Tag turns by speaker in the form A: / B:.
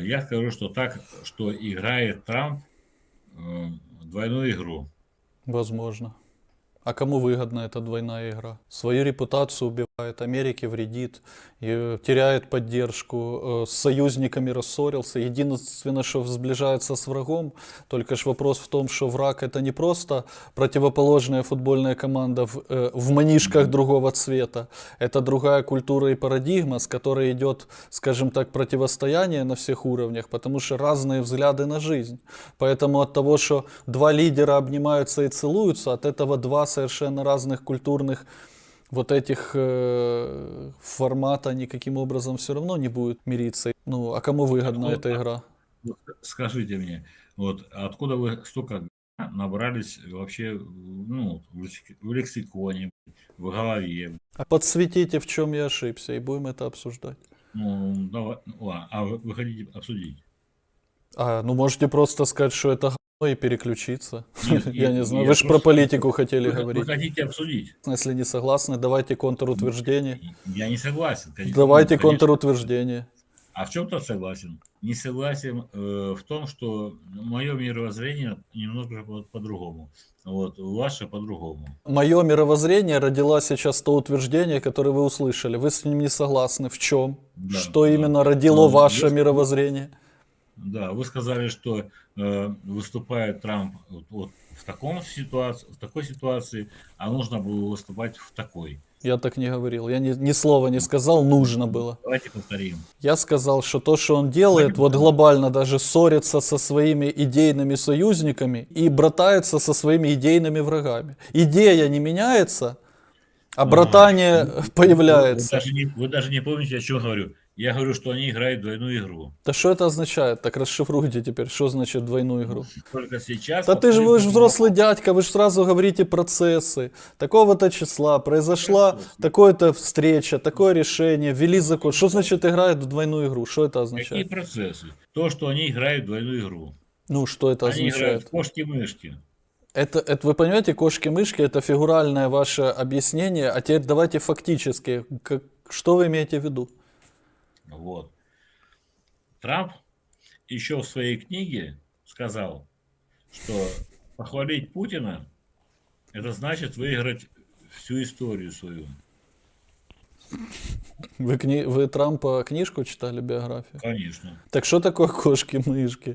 A: Я скажу, что так, что играет Трамп двойную игру.
B: Возможно. А кому выгодна эта двойная игра? Свою репутацию убивает, Америке вредит, и теряет поддержку, э, с союзниками рассорился. Единственное, что сближается с врагом, только ж вопрос в том, что враг это не просто противоположная футбольная команда в, э, в манишках другого цвета, это другая культура и парадигма, с которой идет, скажем так, противостояние на всех уровнях, потому что разные взгляды на жизнь. Поэтому от того, что два лидера обнимаются и целуются, от этого два совершенно разных культурных вот этих э, формата никаким образом все равно не будет мириться. Ну, а кому выгодна
A: Ну,
B: эта
A: а-
B: игра?
A: Вот скажите мне, вот откуда вы столько набрались вообще, ну, в лексик- в лексиконе, в голове?
B: А подсветите, в чем я ошибся, и будем это обсуждать.
A: Ну, давай, ну, ладно, а вы, вы хотите обсудить?
B: А, ну можете просто сказать, что это и переключиться.
A: Нет,
B: Я не знаю. Вы же про политику хотели
A: Вы, вы
B: говорить.
A: хотите обсудить?
B: Если не согласны, давайте контрутверждение.
A: Я не согласен.
B: Давайте
A: ну,
B: контрутверждение.
A: А в чем-то согласен. Не согласен э, в том, что мое мировоззрение немного по- по-другому. Вот, ваше по-другому.
B: Мое мировоззрение родила сейчас то утверждение, которое вы услышали. Вы с ним не согласны. В чем?
A: Да,
B: что
A: да.
B: именно родило
A: Ну,
B: ваше
A: если-
B: мировоззрение?
A: Да, вы сказали, что э, выступает Трамп вот, вот в таком ситуации, в такой ситуации, а нужно было выступать в такой.
B: Я так не говорил. Я ни, ни слова не сказал, нужно было.
A: Давайте повторим.
B: Я сказал, что то, что он делает, вот глобально даже ссорится со своими идейными союзниками и братается со своими идейными врагами. Идея не меняется, а братание
A: Вы,
B: появляется.
A: даже не, вы даже не помните, о чем говорю. Я говорю, что они играют двойную игру.
B: Да что это означает? Так расшифруйте теперь, что значит двойную игру.
A: Только сейчас...
B: Да ты же вы же взрослый дядька, вы же сразу говорите процессы. Такого-то числа произошла такая-то встреча, такое решение, ввели закон. Что значит играют в двойную игру? Что это
A: Какие
B: означает?
A: процессы? То, что они играют в двойную игру.
B: Ну, что это
A: Они играют
B: означает?
A: в кошки-мышки.
B: Это, это вы понимаете, кошки-мышки это фигуральное ваше объяснение, а теперь давайте фактически, как, что вы имеете в виду?
A: Вот. Трамп еще в своей книге сказал, что похвалить Путина – это значит выиграть всю историю свою.
B: Вы, кни... вы Трампа книжку читали, биографию?
A: Конечно.
B: Так что такое кошки-мышки?